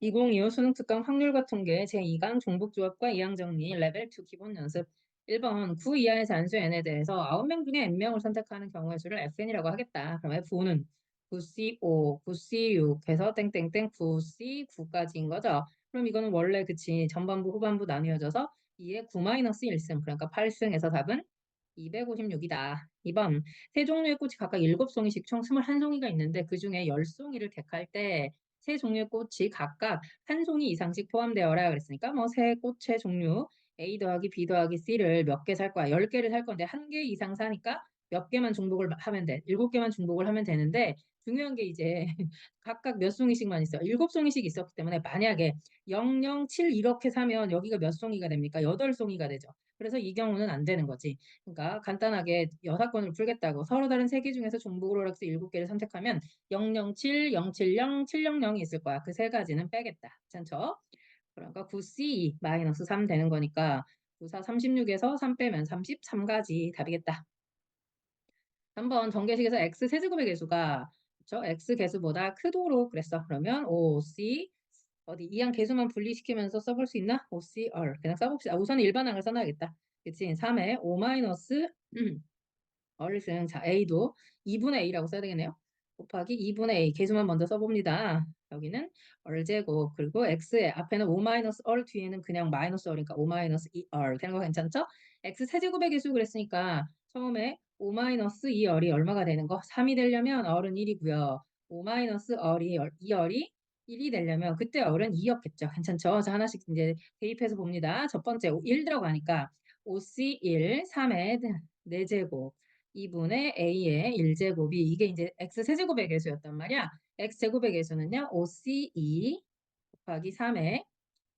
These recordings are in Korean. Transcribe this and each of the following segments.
2025 수능 특강 확률과 통계 제2강 종북조합과 이항 정리 레벨 2 기본 연습 1번 9 이하의 잔수 n에 대해서 9명 중에 n명을 선택하는 경우의 수를 fn이라고 하겠다. 그러면 f는 9c5, 9c6 해서 땡땡땡 9c 9까지인 거죠. 그럼 이거는 원래 그치 전반부 후반부 나뉘어져서 2의 9-1승 그러니까 8승에서 답은 256이다. 2번 세 종류의 꽃이 각각 7송이씩 총 21송이가 있는데 그 중에 10송이를 택할 때 세 종류의 꽃이 각각 한 송이 이상씩 포함되어라 그랬으니까 뭐 세 꽃의 종류 A 더하기 B 더하기 C를 몇 개 살 거야? 10개를 살 건데 한 개 이상 사니까 몇 개만 중복을 하면 돼. 7개만 중복을 하면 되는데 중요한 게 이제 각각 몇 송이씩만 있어요. 7송이씩 있었기 때문에 만약에 0, 0, 7 이렇게 사면 여기가 몇 송이가 됩니까? 8송이가 되죠. 그래서 이 경우는 안 되는 거지. 그러니까 간단하게 여사건을 풀겠다고 서로 다른 세 개 중에서 종북으로 해서 7개를 선택하면 007, 070, 700이 있을 거야. 그 세 가지는 빼겠다. 괜찮죠? 그러니까 9C 마이너스 3 되는 거니까 94 36에서 3 빼면 33가지 답이겠다. 3번 전개식에서 x 세제곱의 개수가 그렇죠? x 개수보다 크도록 그랬어. 그러면 5C 어디 이항 개수만 분리시키면서 써볼 수 있나? OCR 그냥 써봅시다. 우선 일반항을 써놔야겠다. 그치? 3에 5 마이너스 얼승 자 A도 2분의 A라고 써야 되겠네요. 곱하기 2분의 A 개수만 먼저 써봅니다. 여기는 얼제곱 그리고 x의 앞에는 5 마이너스 얼 뒤에는 그냥 마이너스 얼이니까 5 마이너스 2얼 되는 거 괜찮죠? x 세제곱의 개수 그랬으니까 처음에 5 마이너스 2얼이 얼마가 되는 거? 3이 되려면 얼은 1이고요. 5 마이너스 얼이 2얼이 1이 되려면 그때 얼은 2였겠죠. 괜찮죠? 그래서 하나씩 이제 대입해서 봅니다. 첫 번째 1 들어가니까 5C1 3의 4제곱 2분의 a의 1제곱이 이게 이제 x 세제곱의 개수였단 말이야. x 제곱의 개수는요. 5c2 곱하기 3의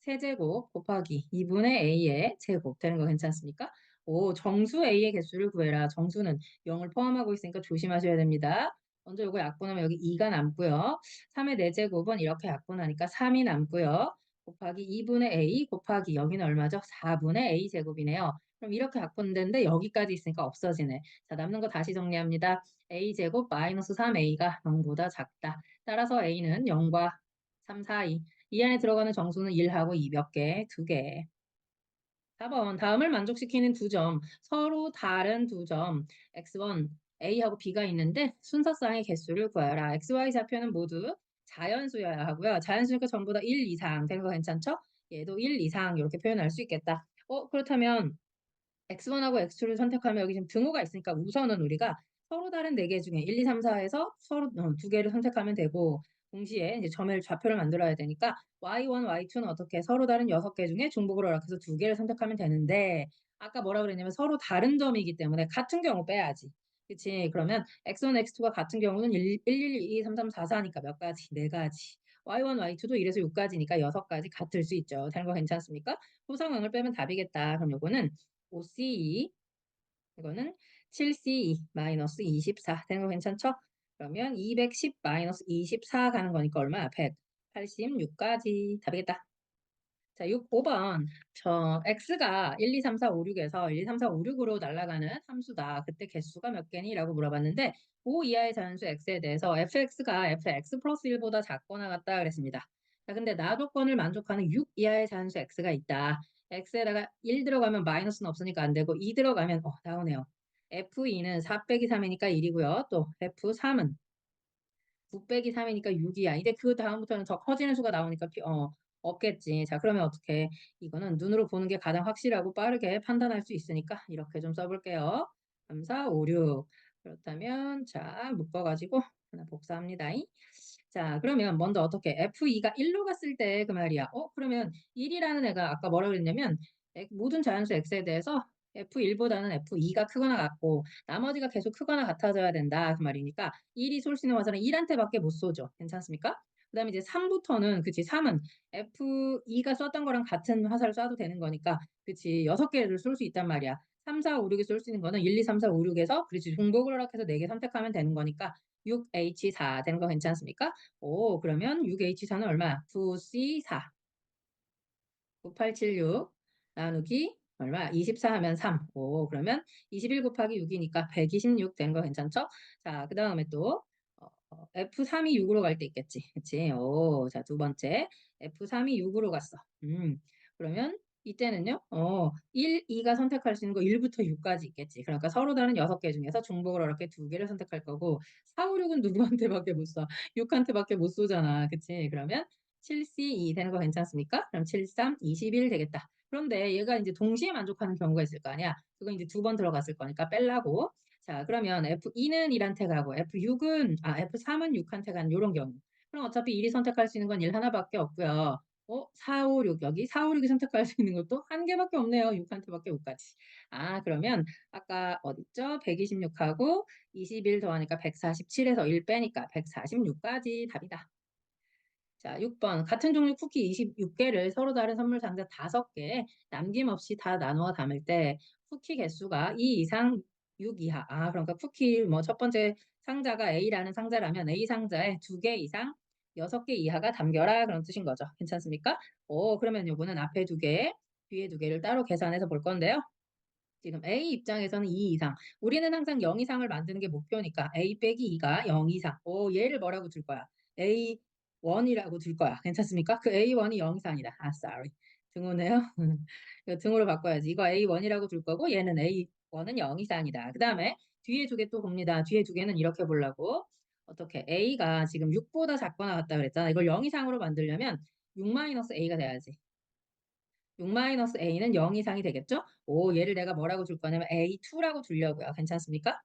세제곱 곱하기 2분의 a의 제곱 되는 거 괜찮습니까? 오, 정수 a의 개수를 구해라. 정수는 0을 포함하고 있으니까 조심하셔야 됩니다. 먼저 이거 약분하면 여기 2가 남고요. 3의 4제곱은 이렇게 약분하니까 3이 남고요. 곱하기 2분의 a 곱하기 여기는 얼마죠? 4분의 a 제곱이네요. 그럼 이렇게 바꾼는데 여기까지 있으니까 없어지네. 자 남는 거 다시 정리합니다. a제곱 마이너스 3a가 0보다 작다. 따라서 a는 0과 3 사이. 이 안에 들어가는 정수는 1하고 2 몇 개? 2개. 4번 다음을 만족시키는 두 점. 서로 다른 두 점. x1 a하고 b가 있는데 순서상의 개수를 구하라. x, y 좌표는 모두 자연수여야 하고요. 자연수니까 전부 다 1 이상 된 거 괜찮죠? 얘도 1 이상 이렇게 표현할 수 있겠다. 어 그렇다면 x1하고 x2를 선택하면 여기 지금 등호가 있으니까 우선은 우리가 서로 다른 4개 중에 1, 2, 3, 4에서 서로 어, 두 개를 선택하면 되고 동시에 이제 점을 좌표를 만들어야 되니까 y1, y2는 어떻게 서로 다른 6개 중에 중복으로 이렇게 해서 두 개를 선택하면 되는데 아까 뭐라 그랬냐면 서로 다른 점이기 때문에 같은 경우 빼야지. 그치? 그러면 x1, x2가 같은 경우는 1, 1, 1, 2, 3, 3, 4, 4니까 몇 가지? 네 가지. y1, y2도 1에서 6까지니까 6가지 같을 수 있죠. 되는 거 괜찮습니까? 후상항을 빼면 답이겠다. 그럼 요거는 5C2 이거는 7C2 마이너스 24 되는 거 괜찮죠? 그러면 210 마이너스 24 가는 거니까 얼마야? 186까지 답이겠다. 자, 6, 5번. 저 x가 1, 2, 3, 4, 5, 6에서 1, 2, 3, 4, 5, 6으로 날아가는 함수다. 그때 개수가 몇 개니? 라고 물어봤는데 5 이하의 자연수 x에 대해서 fx가 fx 플러스 1보다 작거나 같다 그랬습니다. 자, 근데 나 조건을 만족하는 6 이하의 자연수 x가 있다. x에다가 1 들어가면 마이너스는 없으니까 안 되고 2 들어가면 어, 나오네요. F2는 4 빼기 3이니까 1이고요. 또 f3은 9 빼기 3이니까 6이야. 이제 그 다음부터는 더 커지는 수가 나오니까 어, 없겠지. 자, 그러면 어떻게? 이거는 눈으로 보는 게 가장 확실하고 빠르게 판단할 수 있으니까 이렇게 좀 써볼게요. 3, 4, 5, 6. 그렇다면 자, 묶어가지고 하나 복사합니다. 자, 그러면 먼저 어떻게 F2가 1로 갔을 때 그 말이야. 어, 그러면 1이라는 애가 아까 뭐라고 그랬냐면 모든 자연수 x에 대해서 F1보다는 F2가 크거나 같고 나머지가 계속 크거나 같아져야 된다 그 말이니까 1이 쏠 수 있는 화살은 1한테밖에 못 쏘죠. 괜찮습니까? 그 다음에 이제 3부터는 그치 3은 F2가 썼던 거랑 같은 화살을 쏴도 되는 거니까 그치 6개를 쏠 수 있단 말이야. 3, 4, 5, 6에 쏠수 있는 거는 1, 2, 3, 4, 5, 6에서 그렇지 중복을 허락해서 4개 선택하면 되는 거니까 6H4 되는 거 괜찮습니까? 오, 그러면 6H4는 얼마? 9C4. 9876 나누기 얼마? 24 하면 3. 오, 그러면 21 곱하기 6이니까 126 되는 거 괜찮죠? 자, 그 다음에 또 어, 어, F3이 6으로 갈 때 있겠지. 그치? 오, 자, 두 번째. F3이 6으로 갔어. 음, 그러면 이때는요, 어, 1, 2가 선택할 수 있는 거 1부터 6까지 있겠지. 그러니까 서로 다른 6개 중에서 중복으로 이렇게 두 개를 선택할 거고, 4, 5, 6은 누구한테밖에 못 써? 6한테밖에 못 쏘잖아. 그치? 그러면 7C2 되는 거 괜찮습니까? 그럼 7, 3, 21 되겠다. 그런데 얘가 이제 동시에 만족하는 경우가 있을 거 아니야. 그건 이제 두 번 들어갔을 거니까 뺄라고. 자, 그러면 F2는 1한테 가고 F6은 아 F3은 6한테 가는 이런 경우. 그럼 어차피 1이 선택할 수 있는 건 1 하나밖에 없고요. 어, 4, 5, 6 여기 4, 5, 6이 선택할 수 있는 것도 한 개밖에 없네요. 6한테밖에 못 가지. 아, 그러면 아까 어딨죠? 126하고 21 더하니까 147에서 1 빼니까 146까지 답이다. 자, 6번. 같은 종류 쿠키 26개를 서로 다른 선물 상자 5개 남김없이 다 나누어 담을 때 쿠키 개수가 2 이상 6 이하. 아, 그러니까 쿠키 뭐 첫 번째 상자가 A라는 상자라면 A 상자에 2개 이상 6개 이하가 담겨라 그런 뜻인 거죠. 괜찮습니까? 오, 그러면 요거는 앞에 2개, 뒤에 2개를 따로 계산해서 볼 건데요. 지금 A 입장에서는 2 이상. 우리는 항상 0 이상을 만드는 게 목표니까 A 빼기 2가 0 이상. 오, 얘를 뭐라고 줄 거야? A 1이라고 줄 거야. 괜찮습니까? 그 A1이 0 이상이다. 아, sorry. 등호네요. 이거 등호로 바꿔야지. 이거 A1이라고 줄 거고 얘는 A1은 0 이상이다. 그 다음에 뒤에 두 개 또 봅니다. 뒤에 두 개는 이렇게 보려고. 어떻게 A가 지금 6보다 작거나 같다 그랬잖아. 이걸 0 이상으로 만들려면 6-A가 돼야지. 6-A는 0 이상이 되겠죠? 오, 얘를 내가 뭐라고 줄 거냐면 A2라고 주려고요. 괜찮습니까?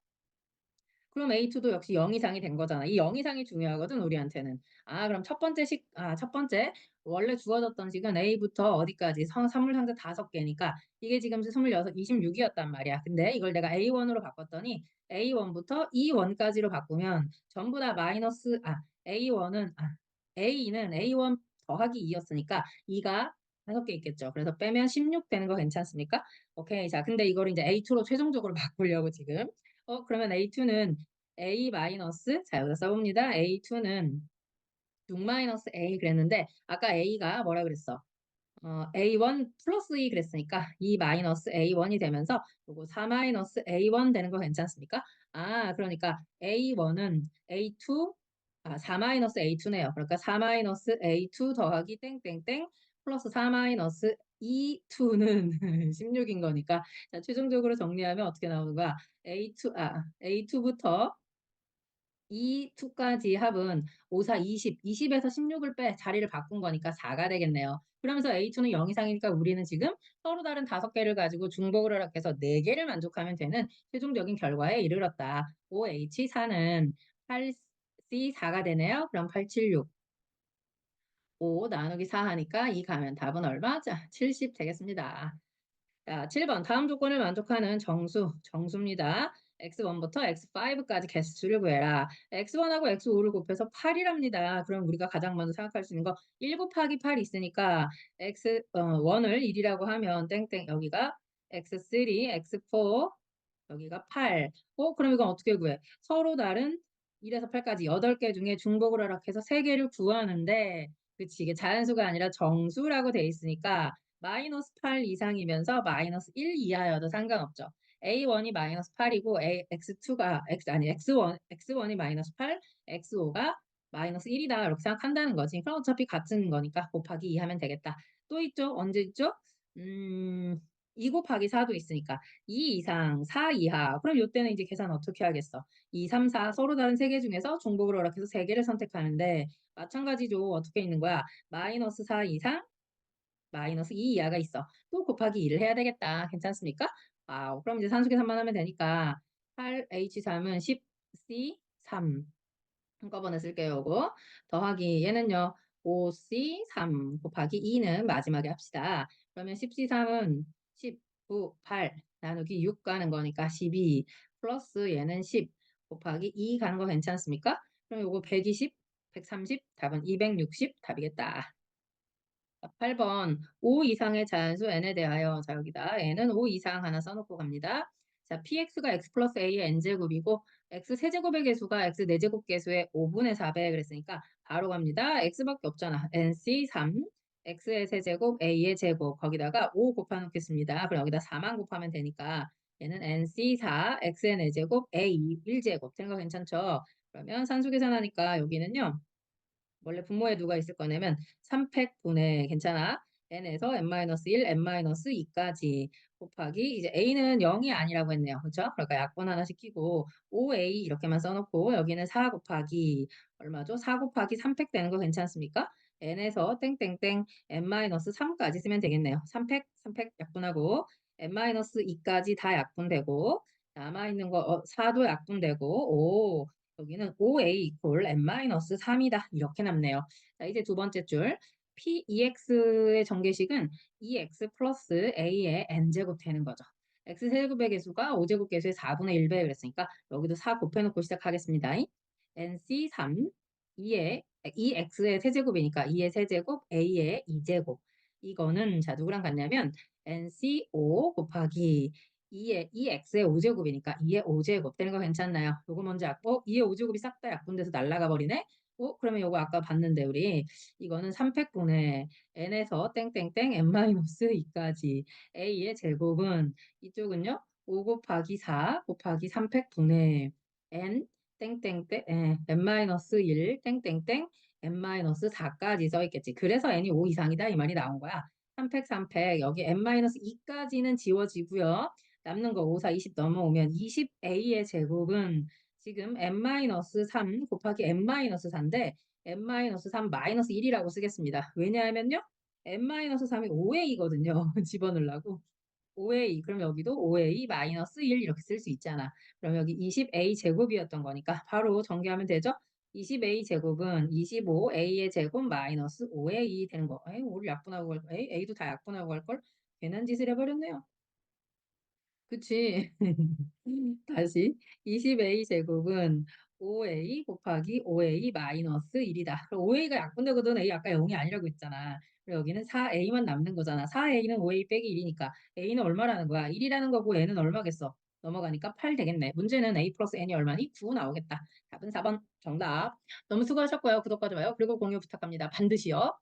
그럼 A2도 역시 0 이상이 된 거잖아. 이 0 이상이 중요하거든, 우리한테는. 아, 그럼 첫 번째 식, 아, 첫 번째, 원래 주어졌던 식은 A부터 어디까지 선, 선물 상자 5개니까 이게 지금 26, 26이었단 말이야. 근데 이걸 내가 A1으로 바꿨더니 A1부터 E1까지로 바꾸면 전부 다 마이너스, 아, A1은, 아, A는 A1 더하기 2였으니까 2가 5개 있겠죠. 그래서 빼면 16 되는 거 괜찮습니까? 오케이. 자, 근데 이걸 이제 A2로 최종적으로 바꾸려고 지금. 어, 그러면 A2는 A 마이너스, 자, 여기다 써봅니다. A2는 6 마이너스 A 그랬는데, 아까 A가 뭐라 그랬어? 어, A1 플러스 2 그랬으니까 2 마이너스 A1이 되면서 요거 4 마이너스 A1 되는 거 괜찮습니까? 아, 그러니까 A1은 A2, 아, 4 마이너스 A2네요. 그러니까 4 마이너스 A2 더하기 땡땡땡 플러스 4 마이너스 E2는 16인 거니까 자, 최종적으로 정리하면 어떻게 나오는 거야? A2, 아, A2부터 E2까지 합은 5, 4, 20, 20에서 16을 빼 자리를 바꾼 거니까 4가 되겠네요. 그러면서 A2는 0 이상이니까 우리는 지금 서로 다른 5개를 가지고 중복을 허락해서 4개를 만족하면 되는 최종적인 결과에 이르렀다. OH4는 8C4가 되네요. 그럼 876. 5 나누기 4 하니까 2 가면 답은 얼마? 자, 70 되겠습니다. 자, 7번 다음 조건을 만족하는 정수, 정수입니다. X1부터 x5까지 개수를 구해라. x1하고 x5를 곱해서 8이랍니다. 그럼 우리가 가장 먼저 생각할 수 있는 거 1 곱하기 8이 있으니까 x1을 어, 1이라고 하면 땡땡 여기가 x3, x4 여기가 8. 어, 그럼 이건 어떻게 구해? 서로 다른 1에서 8까지 8개 중에 중복을 허락해서 3개를 구하는데 그치 이게 자연수가 아니라 정수라고 돼 있으니까 마이너스 8 이상이면서 마이너스 1 이하여도 상관없죠. A1이 마이너스 8이고 A, X2가 X 아니 X1 X1이 마이너스 8, X5가 마이너스 1이다 이렇게 생각한다는 거지. 그럼 어차피 같은 거니까 곱하기 2 하면 되겠다. 또 있죠? 언제 있죠? 음, 2 곱하기 4도 있으니까 2 이상 4 이하. 그럼 이때는 이제 계산 어떻게 하겠어? 2, 3, 4 서로 다른 세 개 중에서 중복을 허락해서 세 개를 선택하는데 마찬가지로 어떻게 있는 거야? 마이너스 4 이상 마이너스 2 이하가 있어. 또 곱하기 2를 해야 되겠다. 괜찮습니까? 아, 그럼 이제 산수계산만 하면 되니까 8H3은 10C3 한꺼번에 쓸게요. 요거 더하기 얘는요. 5C3 곱하기 2는 마지막에 합시다. 그러면 10C3은 19, 8 나누기 6 가는 거니까 12 플러스 얘는 10 곱하기 2 가는 거 괜찮습니까? 그럼 요거 120, 130 답은 260 답이겠다. 8번 5 이상의 자연수 n에 대하여 자 여기다 n은 5 이상 하나 써놓고 갑니다. 자 px가 x 플러스 a의 n제곱이고 x 세제곱의 개수가 x 4제곱 개수의 5분의 4배 그랬으니까 바로 갑니다. x밖에 없잖아. nc 3 x의 세제곱 a의 제곱 거기다가 5 곱해 놓겠습니다. 그럼 여기다 4만 곱하면 되니까 얘는 nc 4 x의 4제곱 a 1제곱 되는 거 괜찮죠? 그러면 산수 계산하니까 여기는요. 원래 분모에 누가 있을 거냐면 3팩분의 괜찮아? n에서 n-1, n-2까지 곱하기 이제 a는 0이 아니라고 했네요. 그렇죠? 그러니까 약분 하나 시키고 5a 이렇게만 써놓고 여기는 4 곱하기 얼마죠? 4 곱하기 3팩 되는 거 괜찮습니까? n에서 땡땡땡 n-3까지 쓰면 되겠네요. 3팩, 3팩 약분하고 n-2까지 다 약분되고 남아있는 거 어, 4도 약분되고 오 여기는 5a 이퀄 n-3이다. 이렇게 남네요. 자, 이제 두 번째 줄. p2x의 전개식은 2x 플러스 a의 n제곱 되는 거죠. x 세제곱의 개수가 5제곱 개수의 4분의 1배 그랬으니까 여기도 4 곱해놓고 시작하겠습니다. nc 3, 2의 2x의 세제곱이니까 2의 세제곱, a의 2제곱. 이거는 자 누구랑 같냐면 nc 5 곱하기 2의 2x의 5제곱이니까 2의 5제곱 되는 거 괜찮나요? 요거 먼저 약고 2의 5제곱이 싹 다 약분돼서 날라가 버리네. 어, 그러면 요거 아까 봤는데 우리 이거는 3팩분의 n에서 땡땡땡 n-2까지 a의 제곱은 이쪽은요. 5 곱하기 4 곱하기 3팩분의 n 땡땡땡 에, n-1 땡땡땡 n-4까지 써 있겠지. 그래서 n이 5 이상이다 이 말이 나온 거야. 3팩 3팩 여기 n-2까지는 지워지고요. 남는 거 5, 4, 20 넘어오면 20a의 제곱은 지금 n-3 곱하기 n-4인데 n-3 마이너스 1이라고 쓰겠습니다. 왜냐하면요. n-3이 5a거든요. 집어넣으려고. 5a 그럼 여기도 5a 마이너스 1 이렇게 쓸 수 있잖아. 그럼 여기 20a 제곱이었던 거니까 바로 전개하면 되죠. 20a 제곱은 25a의 제곱 마이너스 5a 되는 거. 에이, 5를 약분하고 갈 거. 에이, a도 다 약분하고 갈 걸. 괜한 짓을 해버렸네요. 그치? 다시 20a 제곱은 5a 곱하기 5a 마이너스 1이다. 그럼 5a가 약분되거든. a 아까 0이 아니라고 했잖아. 그리고 여기는 4a만 남는 거잖아. 4a는 5a 빼기 1이니까 a는 얼마라는 거야? 1이라는 거고 n은 얼마겠어? 넘어가니까 8 되겠네. 문제는 a 플러스 n이 얼마니? 9 나오겠다. 답은 4번 정답. 너무 수고하셨고요. 구독과 좋아요 그리고 공유 부탁합니다. 반드시요.